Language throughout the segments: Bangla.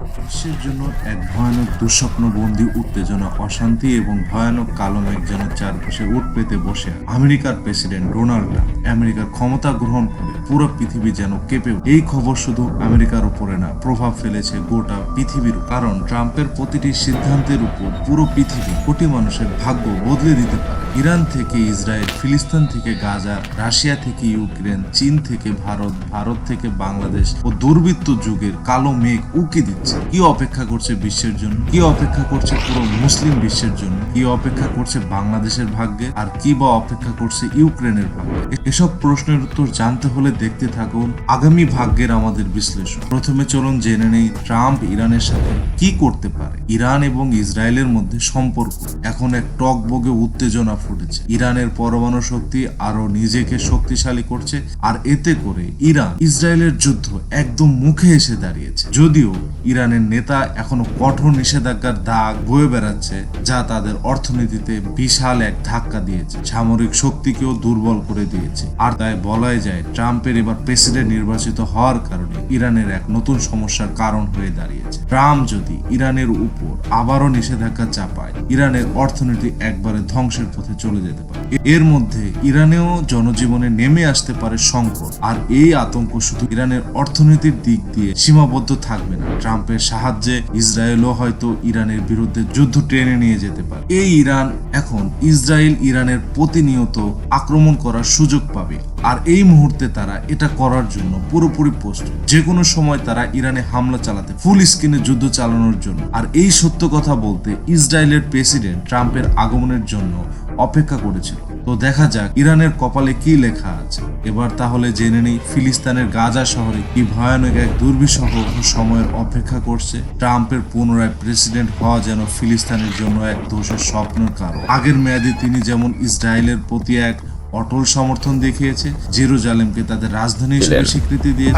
বিশ্বের জন্য এক ভয়ানক দুঃস্বপ্নবন্দি, উত্তেজনা, অশান্তি এবং ভয়ানক কালো মেঘ যেন চারপাশে উঠ পেতে বসে আমেরিকার প্রেসিডেন্ট ডোনাল্ড ট্রাম্প আমেরিকার ক্ষমতা গ্রহণ করে পুরো পৃথিবী যেন কেঁপে এই খবর শুধু আমেরিকার উপরে না, প্রভাব ফেলেছে গোটা পৃথিবীর কারণ ট্রাম্পের প্রতিটি সিদ্ধান্তের উপর পুরো পৃথিবী কোটি মানুষের ভাগ্য বদলে দিতে পারে। ইরান থেকে ইসরায়েল, ফিলিস্তিন থেকে গাজা, রাশিয়া থেকে ইউক্রেন, চীন থেকে ভারত ভারত থেকে বাংলাদেশ ও দুর্বৃত্ত যুগের কালো মেঘ উকি দিচ্ছে। কি অপেক্ষা করছে বিশ্বের জন্য? কি অপেক্ষা করছে পুরো মুসলিম বিশ্বের জন্য? কি অপেক্ষা করছে বাংলাদেশের ভাগ্যে? আর কি বা অপেক্ষা করছে ইউক্রেনের ভাগ্যে? এসব প্রশ্নের উত্তর জানতে হলে দেখতে থাকুন আগামী ভাগ্যের আমাদের বিশ্লেষণ। প্রথমে চলুন জেনে নেই ট্রাম্প ইরানের সাথে কি করতে পারে। ইরান এবং ইসরায়েলের মধ্যে সম্পর্ক। এখন এক টক বগে উত্তেজনা ফুটেছে। ইরানের পরমাণু শক্তি আরও নিজেকে শক্তিশালী করছে, আর এতে করে ইরান ইসরায়েলের যুদ্ধ একদম মুখে এসে দাঁড়িয়েছে। যদিও ইরানের নেতা এখনও কঠোর নিষেধাজ্ঞার দাগ বয়ে বেড়াচ্ছে, যা তাদের অর্থনীতিতে বিশাল এক ধাক্কা দিয়েছে। সামরিক শক্তিকেও দুর্বল করে দিয়েছে। আর তাই বলাই যায়, ট্রাম্পের এবার প্রেসিডেন্ট নির্বাচিত হওয়ার কারণে ইরানের এক নতুন সমস্যার কারণ হয়ে দাঁড়িয়েছে। ট্রাম্প যদি ইরানের উপর আবারও নিষেধাজ্ঞা চাপায়, ইরানের অর্থনীতি একবারে ধ্বংসের পথে চলে যেতে পারে। এর মধ্যে ইরানেও জনজীবনে নেমে আসতে পারে সংকট। আর এই আতঙ্ক শুধু ইরানের অর্থনীতির দিক দিয়ে সীমাবদ্ধ থাকবে না ট্রাম্পের সাহায্যে ইসরায়েলও হয়তো ইরানের বিরুদ্ধে যুদ্ধ টেনে নিয়ে যেতে পারে। এই ইরান এখন ইসরায়েল ইরানের প্রতিনিয়ত আক্রমণ করার সুযোগ পাবে। আর এই মুহূর্তে তারা এটা করার জন্য পুরোপুরি প্রস্তুত। যে কোনো সময় তারা ইরানে হামলা চালাতে ফুল স্ক্রিনে যুদ্ধ চালানোর জন্য। আর এই সত্য কথা বলতে ইসরায়েলের প্রেসিডেন্ট ট্রাম্পের আগমনের জন্য অপেক্ষা করেছিল। তো দেখা যাক ইরানের কপালে কি লেখা আছে। এবার তাহলে জেনে নেই ফিলিস্তানের গাজা শহরে কি ভয়ানক এক দুর্বিষহ সময়ের অপেক্ষা করছে। ট্রাম্পের পুনরায় প্রেসিডেন্ট হওয়া যেন ফিলিস্তানের জন্য এক দোষের স্বপ্নের কারণ। আগের মেয়াদে তিনি যেমন ইসরায়েলের প্রতি এক অটল সমর্থন দেখিয়েছে। জেরুজালেমকে তাদের রাজধানী হিসেবে স্বীকৃতি দিয়েছে।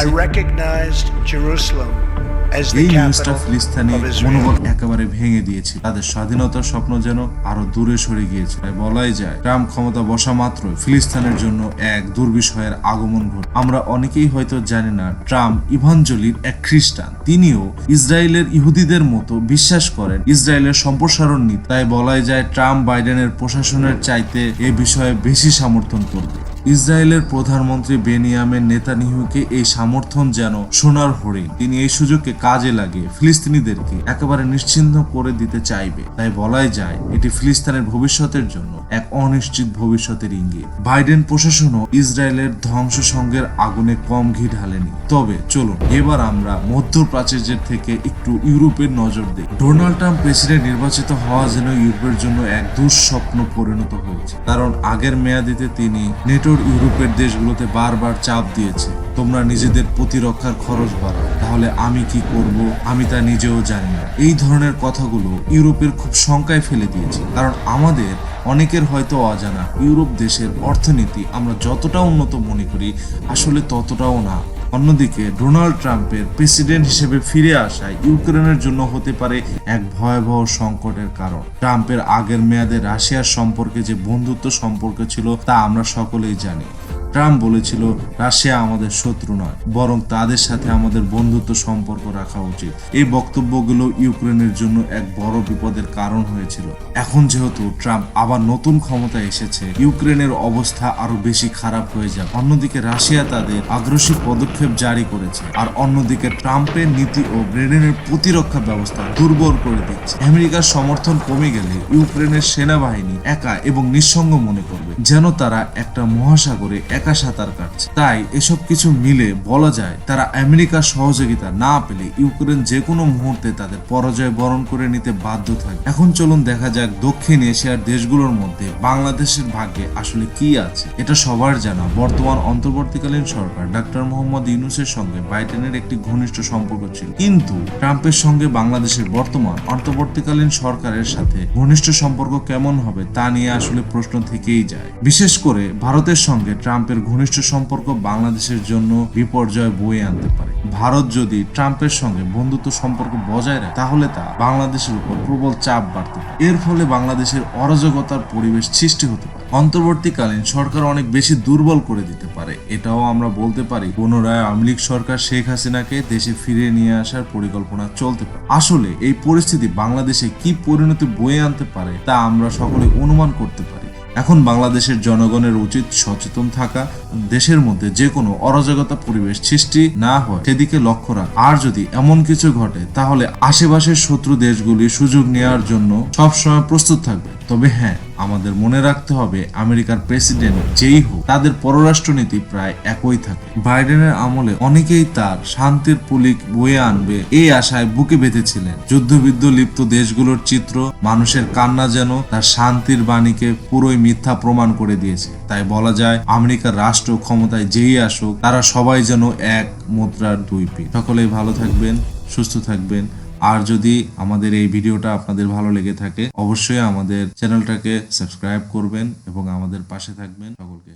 এই. মনোবল একেবারে ভেঙে দিয়েছে। তাদের স্বাধীনতার স্বপ্ন যেন আরও দূরে সরে গিয়েছে। বলাই যায় ট্রাম্প ক্ষমতা বসা মাত্র ফিলিস্তিনের জন্য এক দুর্বিষয়ের আগমন ঘট। আমরা অনেকেই হয়তো জানি না ট্রাম্প ইভাঞ্জলির এক খ্রিস্টান। তিনিও ইসরায়েলের ইহুদিদের মতো বিশ্বাস করেন। ইসরায়েলের সম্প্রসারণ নীতি। তাই বলাই যায় ট্রাম্প বাইডেনের প্রশাসনের চাইতে এ বিষয়ে বেশি সমর্থন করবে ইসরায়েলের প্রধানমন্ত্রী বেনিয়ামের নেতানিহুকে এই সমর্থন যেন সোনার হরিণ। তিনি এই সুযোগকে কাজে লাগিয়ে ফিলিস্তিনিদেরকে একেবারে নিশ্চিহ্ন করে দিতে চাইবে। তাই বলাই যায়, এটি ফিলিস্তিনের ভবিষ্যতের জন্য এক অনিশ্চিত ভবিষ্যতের ইঙ্গিত। বাইডেন প্রশাসনও ইসরায়েলের ধ্বংস সঙ্গের আগুনে কম ঘি ঢালেনি। তবে চলুন, এবার আমরা মধ্য প্রাচীর্যের থেকে একটু ইউরোপের নজর দিই ডোনাল্ড ট্রাম্প প্রেসিডেন্ট নির্বাচিত হওয়া যেন ইউরোপের জন্য এক দুঃস্বপ্ন পরিণত হয়েছে। কারণ আগের মেয়াদিতে তিনি নেটোর ইউরোপের দেশগুলোতে বারবার চাপ দিয়েছে। তোমরা নিজেদের প্রতিরক্ষার খরচ বাড়াও। তাহলে আমি কি করব? আমি তা নিজেও জানি না। এই ধরনের কথাগুলো ইউরোপের খুব শঙ্কায় ফেলে দিয়েছে। কারণ আমাদের অনেকের হয়তো অজানা, ইউরোপ দেশের অর্থনীতি আমরা যতটা উন্নত মনে করি, আসলে ততটাও না। অন্যদিকে, ডোনাল্ড ট্রাম্পের প্রেসিডেন্ট হিসেবে ফিরে আসায় ইউক্রেনের জন্য হতে পারে এক ভয়াবহ সংকটের কারণ। ট্রাম্পের আগের মেয়াদে রাশিয়ার সম্পর্কে যে বন্ধুত্ব সম্পর্ক ছিল তা আমরা সকলেই জানি। ট্রাম্প বলেছিল, রাশিয়া আমাদের শত্রু নয়, বরং তাদের সাথে আমাদের বন্ধুত্ব সম্পর্ক রাখা উচিত। এই বক্তব্যগুলো ইউক্রেনের জন্য এক বড় বিপদের কারণ হয়েছিল। এখন যেহেতু ট্রাম্প আবার নতুন ক্ষমতায় এসেছে, ইউক্রেনের অবস্থা আরও বেশি খারাপ হয়ে যাবে। অন্যদিকে রাশিয়া তাদের আগ্রাসী পদক্ষেপ জারি করেছে, আর অন্যদিকে ট্রাম্পের নীতি ও ব্রিটেনের প্রতিরক্ষা ব্যবস্থা দুর্বল করে দিচ্ছে। আমেরিকার সমর্থন কমে গেলে ইউক্রেনের সেনাবাহিনী একা এবং নিঃসঙ্গ মনে করবে, যেন তারা একটা মহাসাগরে একা সাঁতার কাটছে। তাই এসব কিছু মিলে বলা যায় তারা আমেরিকার সহযোগিতা না পেলে ইউক্রেন যে কোনো মুহূর্তে তাদের পরাজয় বরণ করে নিতে বাধ্য থাকে। এখন চলুন দেখা যাক দক্ষিণ এশিয়ার দেশগুলোর মধ্যে বাংলাদেশের ভাগ্যে আসলে কি আছে। এটা সবার জানা। বর্তমান অন্তর্বর্তীকালীন সরকার ডাক্তার মোহাম্মদ ইউনুসের সঙ্গে বাইডেনের একটি ঘনিষ্ঠ সম্পর্ক ছিল। কিন্তু ট্রাম্পের সঙ্গে বাংলাদেশের বর্তমান অন্তর্বর্তীকালীন সরকারের সাথে ঘনিষ্ঠ সম্পর্ক কেমন হবে তা নিয়ে আসলে প্রশ্ন থেকেই যায়। বিশেষ করে ভারতের সঙ্গে ট্রাম্পের ঘনিষ্ঠ সম্পর্ক বাংলাদেশের জন্য বিপর্যয় বয়ে আনতে পারে। ভারত যদি ট্রাম্পের সঙ্গে বন্ধুত্ব সম্পর্ক বজায় রাখে, তাহলে তা বাংলাদেশের উপর প্রবল চাপ বাড়তে পারে। এর ফলে বাংলাদেশের অরাজকতার পরিবেশ সৃষ্টি হতে পারে। অন্তর্বর্তীকালীন সরকার অনেক বেশি দুর্বল করে দিতে পারে। এটাও আমরা বলতে পারি পুনরায় আওয়ামী লীগ সরকার শেখ হাসিনাকে দেশে ফিরে নিয়ে আসার পরিকল্পনা চলতে পারে। আসলে এই পরিস্থিতি বাংলাদেশে কি পরিণতি বয়ে আনতে পারে, তা আমরা সকলে অনুমান করতে পারি। এখন বাংলাদেশের জনগণের উচিত সচেতন থাকা, দেশের মধ্যে যে কোনো অরাজকতা পরিবেশ সৃষ্টি না হয় সেদিকে লক্ষ্য রাখা। আর যদি এমন কিছু ঘটে, তাহলে আশেপাশের শত্রু দেশগুলি সুযোগ নেওয়ার জন্য সবসময় প্রস্তুত থাকবে। তবে হ্যাঁ আমাদের মনে রাখতে হবে আমেরিকার প্রেসিডেন্ট যেই হোক, তাদের পররাষ্ট্রনীতি প্রায় একই থাকে। বাইডেনের আমলে অনেকেই তার শান্তির পুলিক বয়ে আনবে এই আশায় বুকে বেঁধেছিলেন। যুদ্ধবিদ্ধ লিপ্ত দেশগুলোর চিত্র, মানুষের কান্না যেন তার শান্তির বাণীকে পুরোই মিথ্যা প্রমাণ করে দিয়েছে। তাই বলা যায়, আমেরিকার রাষ্ট্র ক্ষমতায় যেই আসুক, তারা সবাই যেন এক মুদ্রার দুই পিঠ। সকলেই ভালো থাকবেন, সুস্থ থাকবেন। আর যদি আমাদের এই ভিডিওটা আপনাদের ভালো লেগে থাকে, অবশ্যই আমাদের চ্যানেলটাকে সাবস্ক্রাইব করবেন এবং আমাদের পাশে থাকবেন সকলকে।